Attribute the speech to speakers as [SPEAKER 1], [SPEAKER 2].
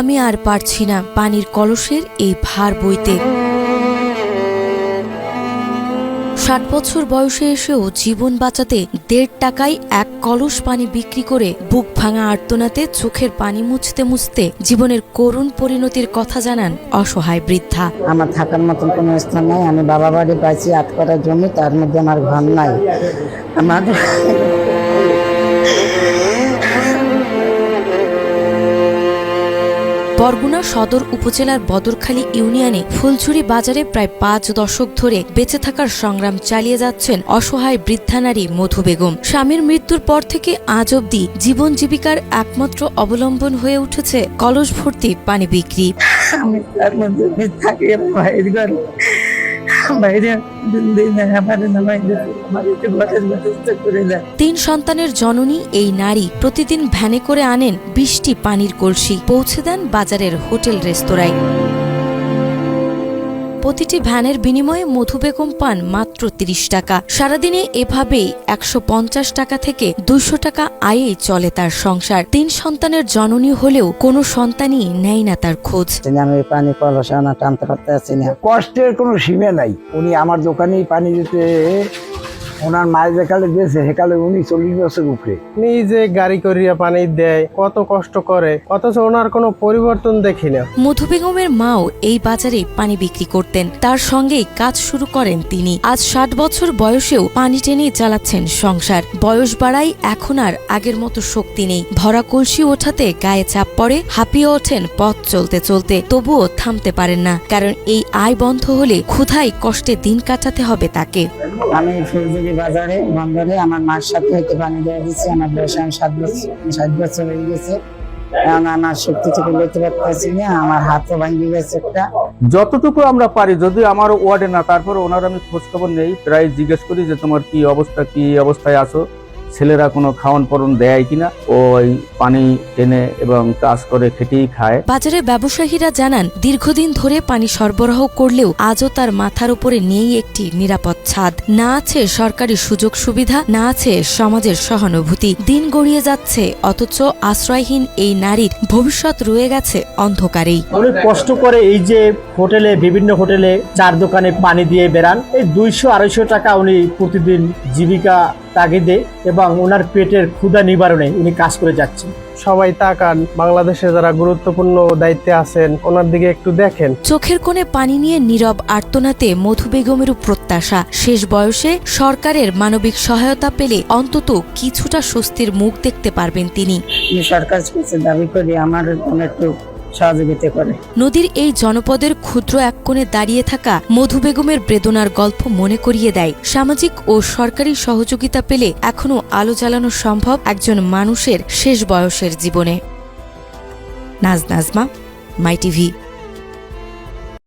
[SPEAKER 1] আমি আর পারছি না পানির কলসের এই ভার বইতে। ষাট বছর বয়সে এসেও জীবন বাঁচাতে দেড় টাকায় এক কলস পানি বিক্রি করে বুক ভাঙা আর্তনাতে চোখের পানি মুছতে মুছতে জীবনের করুণ পরিণতির কথা জানান অসহায় বৃদ্ধা।
[SPEAKER 2] আমার থাকার মতন কোনো স্থান নাই, আমি বাবা বাড়ি পাইছি, আট করার জমি, তার মধ্যে আমার ঘর নাই। আমার
[SPEAKER 1] বরগুনা সদর উপজেলার বদরখালী ইউনিয়নে ফুলঝুরি বাজারে প্রায় পাঁচ দশক ধরে বেঁচে থাকার সংগ্রাম চালিয়ে যাচ্ছেন অসহায় বৃদ্ধা নারী মধু বেগম। স্বামীর মৃত্যুর পর থেকে আজ অবধি জীবন জীবিকার একমাত্র অবলম্বন হয়ে উঠেছে কলস ভর্তি পানি বিক্রি। তিন সন্তানের জননী এই নারী প্রতিদিন ভ্যানে করে আনেন বৃষ্টি পানির কলসি। পৌঁছে দেন বাজারের হোটেল রেস্তোরাঁয়। প্রতিটি ভ্যানের বিনিময়ে মধু বেগম পান মাত্র তিরিশ টাকা। সারাদিনে এভাবেই একশো পঞ্চাশ টাকা থেকে দুশো টাকা আয়েই চলে তার সংসার। তিন সন্তানের জননী হলেও কোনো সন্তানই নেয় না তার খোঁজ।
[SPEAKER 2] আমি পানি আনা টানতে পারতে আছি না।
[SPEAKER 3] কষ্টের কোনো সীমা নাই। উনি আমার দোকানেই পানি দিতে ওনার মায়ের যেকালে দিয়েছে সেকালে উনি চল্লিশ বছর উপরে।
[SPEAKER 4] নিজে গাড়ি করিয়া পানি দেয় কত কষ্ট করে অথচ ওনার কোনো পরিবর্তন দেখি না।
[SPEAKER 1] মধু বেগমের মাও এই বাজারে পানি বিক্রি করতেন। তার সঙ্গেই কাজ শুরু করেন তিনি। আজ ষাট বছর বয়সেও পানি টেনেই চালাচ্ছেন সংসার। বয়স বাড়াই এখন আর আগের মতো শক্তি নেই। ভরা কলসি ওঠাতে গায়ে চাপ পড়ে হাঁপিয়ে ওঠেন পথ চলতে চলতে। তবুও থামতে পারেন না কারণ এই আয় বন্ধ হলে ক্ষুধায় কষ্টে দিন কাটাতে হবে তাকে।
[SPEAKER 2] আমি ফুলজুরি বাজারে, বন্দরে আমার মার সাথে হইতে পানি দেওয়া দিচ্ছি আমার বয়স আমি সাত বছর সাত বছর হয়ে গেছে। আমার শক্তি থেকে আমার হাতও ভাঙে গেছে
[SPEAKER 5] যতটুকু আমরা পারি, যদি আমার ওয়ার্ডে না, তারপর ওনার আমি খোঁজ খবর নেই, প্রায় জিজ্ঞেস করি যে তোমার কি অবস্থা, কি অবস্থায় আছো? ছেলেরা কোনো খাওয়ান পরন দেয় কিনা ওই পানি টেনে এবং কাজ করে খেটেই খায়।
[SPEAKER 1] বাজারের ব্যবসায়ীরা জানান দীর্ঘদিন ধরে পানি সরবরাহ করলেও আজও তার মাথার উপরে নেই একটি নিরাপদ ছাদ। না আছে সরকারি সুযোগ সুবিধা না আছে সমাজের সহানুভূতি। দিন গড়িয়ে যাচ্ছে অথচ আশ্রয়হীন এই নারীর ভবিষ্যৎ রয়ে গেছে অন্ধকারেই।
[SPEAKER 6] অনেক কষ্ট করে এই যে হোটেলে বিভিন্ন হোটেলে চার দোকানে পানি দিয়ে বেড়ান এই দুইশো আড়াইশো টাকা উনি প্রতিদিন জীবিকা তাগিদে এবং ওনার পেটের ক্ষুধা নিবারণে উনি কাজ করে যাচ্ছেন।
[SPEAKER 4] সবাই তাকান বাংলাদেশে যারা গুরুত্বপূর্ণ দায়িত্বে আছেন ওনার দিকে একটু দেখেন।
[SPEAKER 1] চোখের কোণে পানি নিয়ে নীরব আর্তনাতে মধু বেগমেরও প্রত্যাশা। শেষ বয়সে সরকারের মানবিক সহায়তা পেলে অন্তত কিছুটা স্বস্তির মুখ দেখতে পারবেন তিনি।
[SPEAKER 2] সরকার দাবি করি আমার একটু সহযোগিতা করে।
[SPEAKER 1] নদীর এই জনপদের ক্ষুদ্র এক কোণে দাঁড়িয়ে থাকা মধু বেগমের বেদনার গল্প মনে করিয়ে দেয়। সামাজিক ও সরকারি সহযোগিতা পেলে এখনও আলো জ্বালানো সম্ভব একজন মানুষের শেষ বয়সের জীবনে। Naz Nazma, my TV.